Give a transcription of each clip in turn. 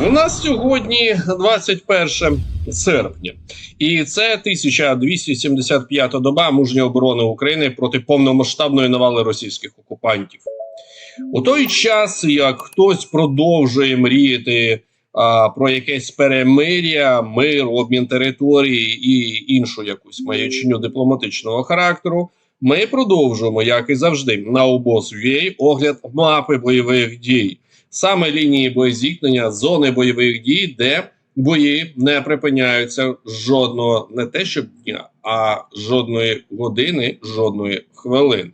У нас сьогодні 21 серпня, і це 1275 доба мужньої оборони України проти повномасштабної навали російських окупантів. У той час, як хтось продовжує мріяти а, про якесь перемир'я, мир, обмін території і іншу якусь маячню дипломатичного характеру, ми продовжуємо, як і завжди, на обоз.ua огляд мапи бойових дій саме лінії боєзіткнення, зони бойових дій, де бої не припиняються жодного не те, щоб дня, а жодної години, жодної хвилини.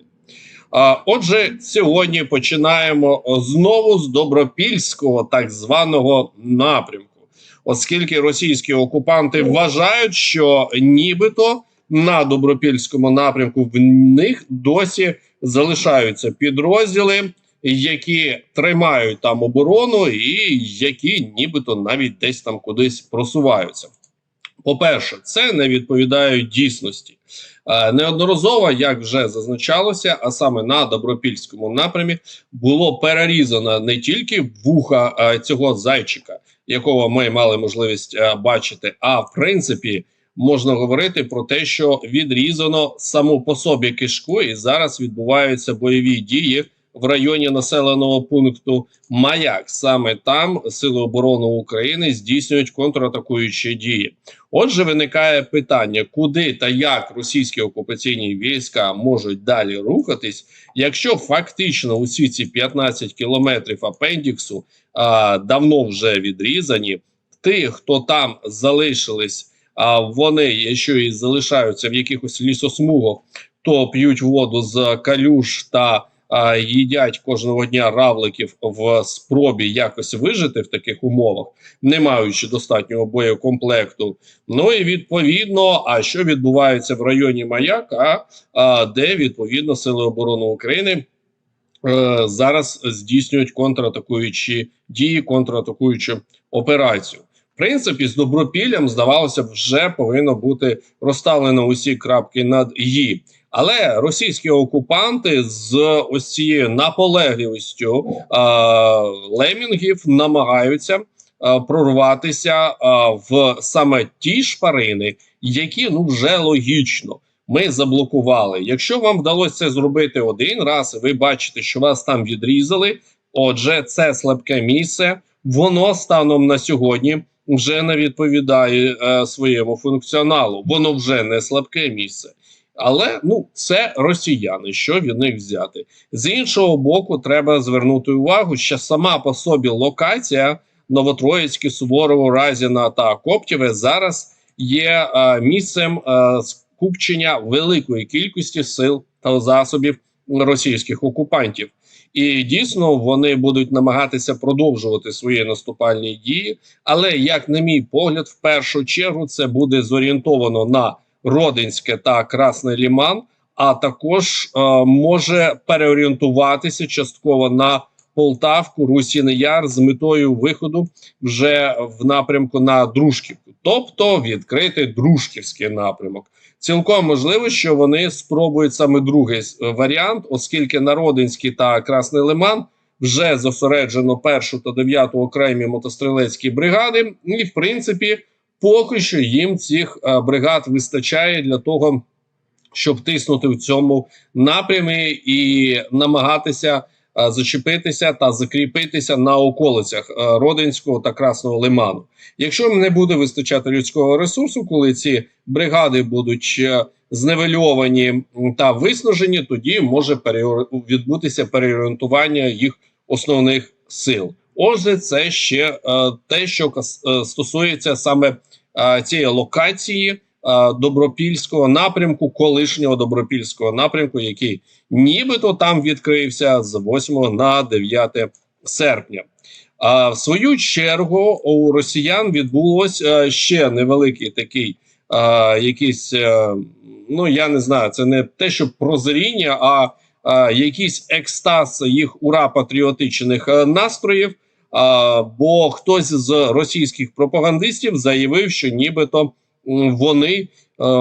А, Отже, сьогодні починаємо знову з добропільського так званого напрямку, оскільки російські окупанти вважають, що нібито на добропільському напрямку в них досі залишаються підрозділи, які тримають там оборону, і які нібито навіть десь там кудись просуваються. По-перше, це не відповідає дійсності. Е, Неодноразово, як вже зазначалося, а саме на добропільському напрямі було перерізано не тільки вуха е, цього зайчика, якого ми мали можливість е, бачити, а в принципі можна говорити про те, що відрізано саму по собі кишку, і зараз відбуваються бойові дії в районі населеного пункту Маяк. Саме там Сили оборони України здійснюють контратакуючі дії. Отже, виникає питання, куди та як російські окупаційні війська можуть далі рухатись, якщо фактично усі ці 15 кілометрів апендіксу а, давно вже відрізані. Тих, хто там залишились, а вони, якщо і залишаються в якихось лісосмугах, то п'ють воду з калюш та їдять кожного дня равликів в спробі якось вижити в таких умовах, не маючи достатнього боєкомплекту. Ну і відповідно, а що відбувається в районі Маяка, де відповідно Сили оборони України. е, Зараз здійснюють контратакуючі дії, контратакуючу операцію. В принципі, з добропіллям здавалося, вже повинно бути розставлено усі крапки над «і». Але російські окупанти з ось цією наполегливістю а, лемінгів намагаються а, прорватися а, в саме ті шпарини, які ну вже логічно ми заблокували. Якщо вам вдалося це зробити один раз, ви бачите, що вас там відрізали. Отже, це слабке місце. Воно станом на сьогодні вже не відповідає е, своєму функціоналу. Воно вже не слабке місце. Але ну це росіяни, що від них взяти з іншого боку. Треба звернути увагу, що сама по собі локація Новотроїцьке, Суворово, Разіна та Коптєве зараз є е, місцем е, скупчення великої кількості сил та засобів російських окупантів. І дійсно вони будуть намагатися продовжувати свої наступальні дії. Але, як на мій погляд, в першу чергу це буде зорієнтовано на Родинське та Красний Ліман, а також е, може переорієнтуватися частково на Полтавку, Русіний Яр з метою виходу вже в напрямку на Дружківку, тобто відкрити Дружківський напрямок. Цілком можливо, що вони спробують саме другий е, варіант, оскільки на Родинський та Красний Лиман вже зосереджено першу та дев'яту окремі мотострілецькі бригади, і в принципі поки що їм цих е, бригад вистачає для того, щоб тиснути в цьому напрямі і намагатися е, зачепитися та закріпитися на околицях е, Родинського та Красного Лиману. Якщо не буде вистачати людського ресурсу, коли ці бригади будуть зневельовані та виснажені, тоді може відбутися переорієнтування їх основних сил. Отже, це ще е, те, що е, стосується саме цієї локації е, добропільського напрямку, колишнього добропільського напрямку, який нібито там відкрився з 8 на 9 серпня. А в свою чергу у росіян відбулося ще невеликий такий а, якийсь, е, ну я не знаю, це не те, що прозріння, а, а якийсь екстаз їх ура патріотичних е, настроїв. Бо хтось з російських пропагандистів заявив, що нібито вони е,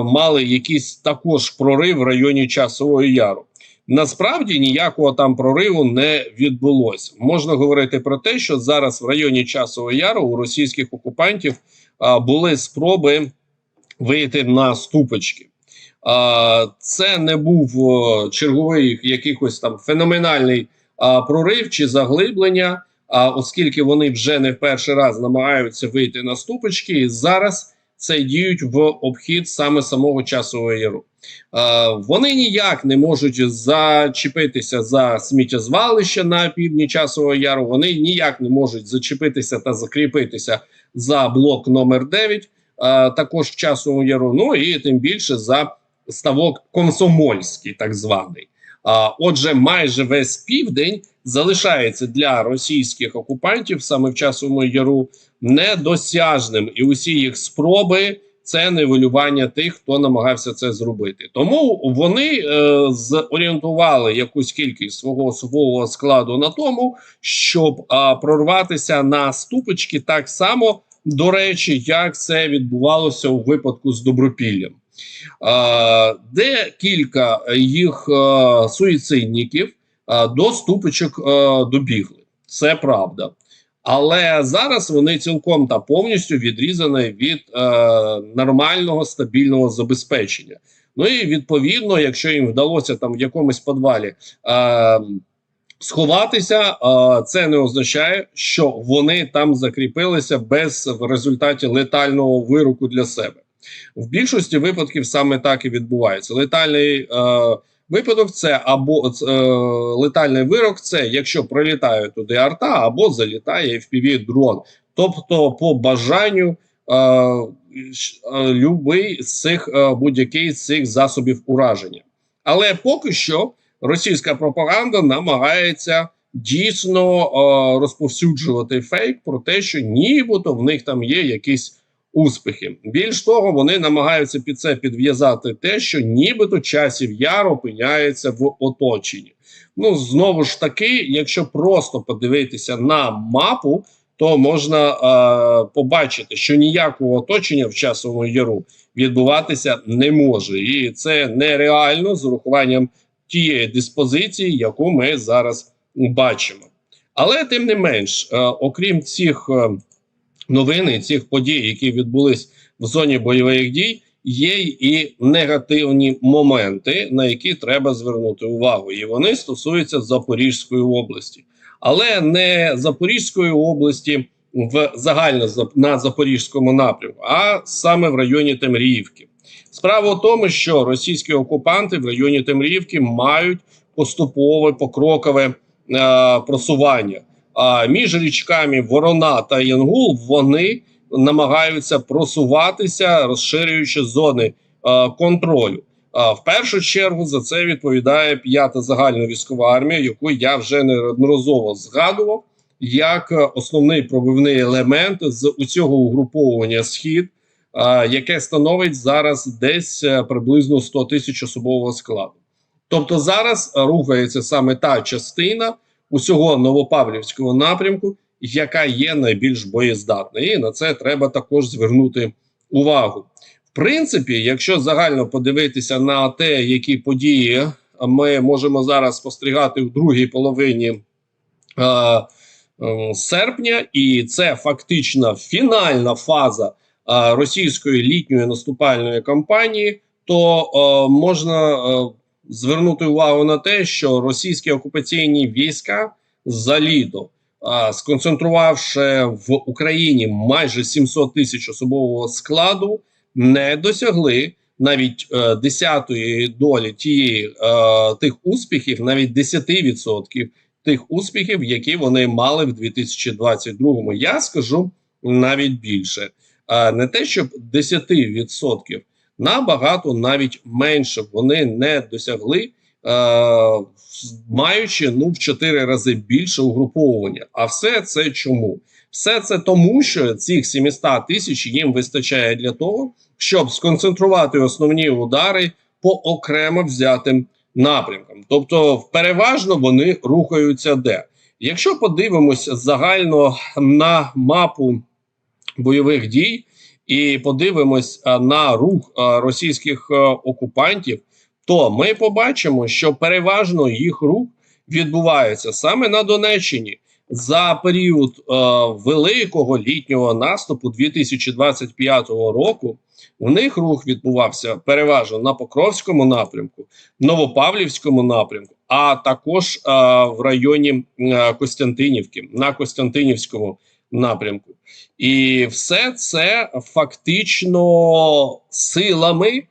мали якийсь також прорив в районі часового яру. Насправді ніякого там прориву не відбулося. Можна говорити про те, що зараз в районі часового яру у російських окупантів а, були спроби вийти на ступочки. А, це не був черговий якихось там феноменальний а, прорив чи заглиблення. А оскільки вони вже не в перший раз намагаються вийти на ступочки, і зараз це діють в обхід саме самого часового яру. Е, вони ніяк не можуть зачепитися за сміттєзвалище на півдні часового яру. Вони ніяк не можуть зачепитися та закріпитися за блок номер 9 е, також в яру. Ну і тим більше за ставок комсомольський, так званий. Отже, майже весь південь залишається для російських окупантів саме в часовому яру недосяжним, і усі їх спроби це нивелювання тих, хто намагався це зробити. Тому вони е, зорієнтували якусь кількість свого особового складу на тому, щоб е, прорватися на ступочки так само, до речі, як це відбувалося у випадку з добропіллям. Де кілька їх е, суїцидників е, до ступочок е, добігли. Це правда. Але зараз вони цілком та повністю відрізані від е, нормального стабільного забезпечення. Ну і відповідно, якщо їм вдалося там в якомусь подвалі е, сховатися, е, це не означає, що вони там закріпилися без в результаті летального вироку для себе. В більшості випадків саме так і відбувається. Летальний е, випадок це або е, летальний вирок, це якщо прилітає туди арта, або залітає fpv дрон. Тобто, по бажанню е, е, любий з цих е, будь-який з цих засобів ураження. Але поки що російська пропаганда намагається дійсно е, розповсюджувати фейк про те, що нібито в них там є якісь успіхи. Більш того, вони намагаються під це підв'язати те, що нібито часів яр опиняється в оточенні. Ну знову ж таки, якщо просто подивитися на мапу, то можна е, побачити, що ніякого оточення в часовому яру відбуватися не може, і це нереально з урахуванням тієї диспозиції, яку ми зараз бачимо. Але тим не менш, е, окрім цих. Е, новини цих подій, які відбулись в зоні бойових дій, є і негативні моменти, на які треба звернути увагу, і вони стосуються Запорізької області, але не Запорізької області в загально на запорізькому напрямку, а саме в районі Темріївки. Справа в тому, що російські окупанти в районі Темріївки мають поступове покрокове е, просування. А між річками Ворона та Янгул вони намагаються просуватися, розширюючи зони а, контролю. А в першу чергу за це відповідає п'ята загальна військова армія, яку я вже неодноразово згадував як основний пробивний елемент з у цього угруповування схід, а, яке становить зараз десь е, приблизно 100 тисяч особового складу. Тобто зараз рухається саме та частина усього Новопавлівського напрямку, яка є найбільш боєздатною. І на це треба також звернути увагу. В принципі, якщо загально подивитися на те, які події ми можемо зараз спостерігати в другій половині е, серпня, і це фактично фінальна фаза е, російської літньої наступальної кампанії, то е, можна е, звернути увагу на те, що російські окупаційні війська за літо, сконцентрувавши в Україні майже 700 тисяч особового складу, не досягли навіть е, десятої долі тієї е, тих успіхів, навіть 10% тих успіхів, які вони мали в 2022-му. Я скажу навіть більше, не те, щоб 10%, набагато навіть менше вони не досягли е, маючи ну в 4 рази більше угруповування. А все це чому? Все це тому, що цих 700 тисяч їм вистачає для того, щоб сконцентрувати основні удари по окремо взятим напрямкам. Тобто, переважно вони рухаються де. Якщо подивимося загально на мапу бойових дій і подивимось на рух російських окупантів, то ми побачимо, що переважно їх рух відбувається саме на Донеччині за період великого літнього наступу 2025 року. У них рух відбувався переважно на Покровському напрямку, Новопавлівському напрямку, а також е, в районі е, Костянтинівки на Костянтинівському напрямку. І все це фактично силами е,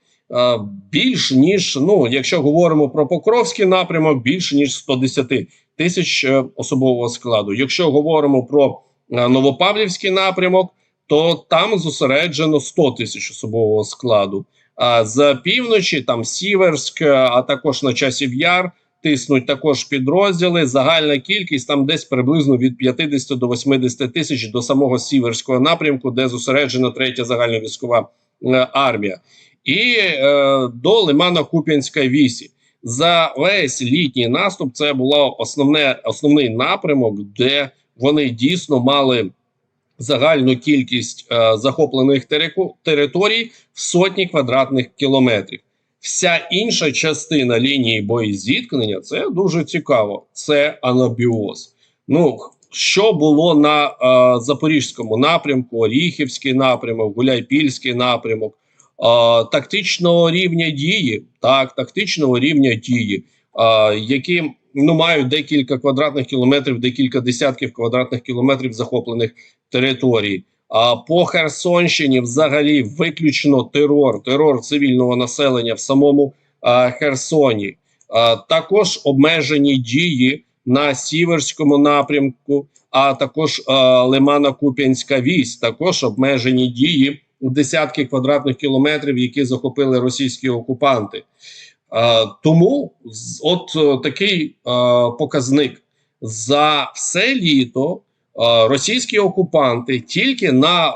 більш ніж ну, якщо говоримо про Покровський напрямок, більше ніж 110 тисяч е, особового складу. Якщо говоримо про е, Новопавлівський напрямок, то там зосереджено 100 тисяч особового складу. А з півночі там Сіверськ, а також на часів Яр тиснуть також підрозділи. Загальна кількість там десь приблизно від 50 до 80 тисяч до самого Сіверського напрямку, де зосереджена третя загальновійськова е, армія, і е, до Лимано-Куп'янська вісі. За весь літній наступ це було основне основний напрямок, де вони дійсно мали загальну кількість е, захоплених територій в сотні квадратних кілометрів. Вся інша частина лінії боєзіткнення це дуже цікаво. Це анабіоз. Ну що було на е, запорізькому напрямку, Оріхівський напрямок, Гуляйпільський напрямок, е, тактичного рівня дії, так, тактичного рівня дії, е, які ну мають декілька квадратних кілометрів, декілька десятків квадратних кілометрів захоплених територій. По Херсонщині взагалі виключно терор, терор цивільного населення в самому Херсоні. Також обмежені дії на сіверському напрямку, а також а, Лимано-Куп'янська вісь, також обмежені дії у десятки квадратних кілометрів, які захопили російські окупанти. Тому от е, такий показник за все літо. Російські окупанти тільки на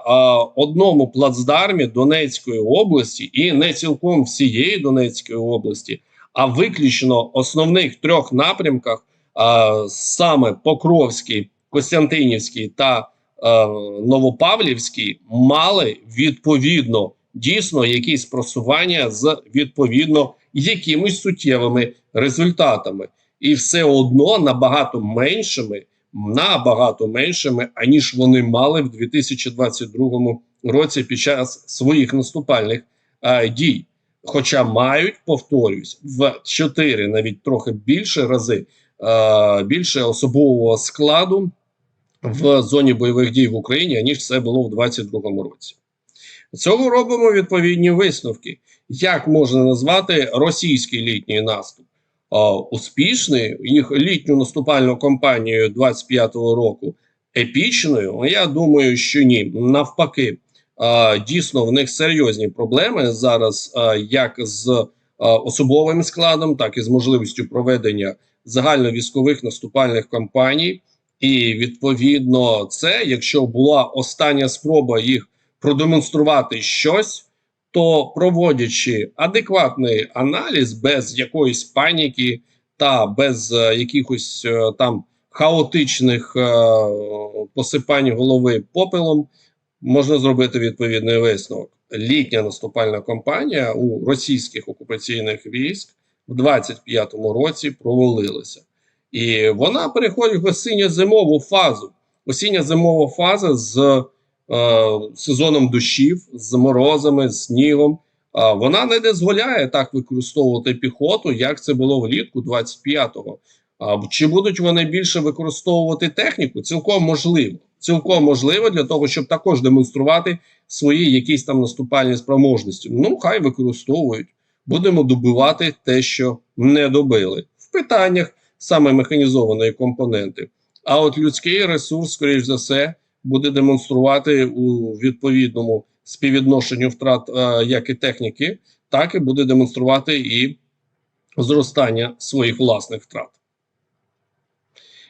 одному плацдармі Донецької області і не цілком всієї Донецької області, а виключно основних трьох напрямках, саме Покровський, Костянтинівський та Новопавлівський, мали відповідно дійсно якісь просування з відповідно якимись суттєвими результатами, і все одно набагато меншими набагато меншими, аніж вони мали в 2022 році під час своїх наступальних е, дій. Хоча мають, повторюсь, в 4, навіть трохи більше рази е, більше особового складу в зоні бойових дій в Україні, аніж це було в 2022 році. Цього робимо відповідні висновки. Як можна назвати російський літній наступ? Успішний, їх літню наступальну кампанію 25-го року епічною. Ну, Я думаю, що ні. Навпаки, дійсно в них серйозні проблеми зараз, як з особовим складом, так і з можливістю проведення загальновійськових наступальних кампаній. І відповідно, це, якщо була остання спроба їх продемонструвати щось то проводячи адекватний аналіз без якоїсь паніки та без е, якихось е, там хаотичних е, посипань голови попелом, можна зробити відповідний висновок. Літня наступальна кампанія у російських окупаційних військ в 25-му році провалилася, і вона переходить в осінньо-зимову фазу. Осінньо-зимова фаза з сезоном дощів, з морозами, з снігом. Вона не дозволяє так використовувати піхоту, як це було влітку 25-го. А чи будуть вони більше використовувати техніку? Цілком можливо. Цілком можливо для того, щоб також демонструвати свої якісь там наступальні спроможності. Ну, хай використовують. Будемо добивати те, що не добили в питаннях саме механізованої компоненти. А от людський ресурс, скоріш за все, буде демонструвати у відповідному співвідношенню втрат е, як і техніки, так і буде демонструвати і зростання своїх власних втрат.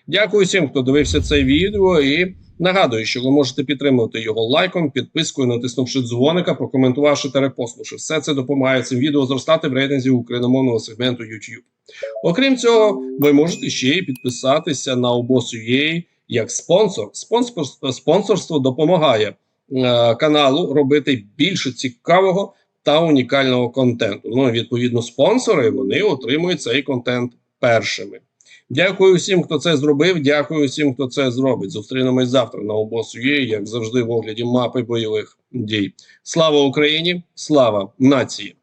Дякую всім, хто дивився це відео, і нагадую, що ви можете підтримувати його лайком, підпискою, натиснувши дзвоника, прокоментувавши та репостнувши. Все це допомагає цим відео зростати в рейтинзі україномовного сегменту YouTube. Окрім цього, ви можете ще й підписатися на обос.ua як спонсор. Спонсор спонсорство допомагає е, каналу робити більше цікавого та унікального контенту. Ну відповідно, спонсори вони отримують цей контент першими. Дякую всім, хто це зробив. Дякую всім, хто це зробить. Зустрінемось завтра на обос.ua, як завжди, в огляді мапи бойових дій. Слава Україні! Слава нації!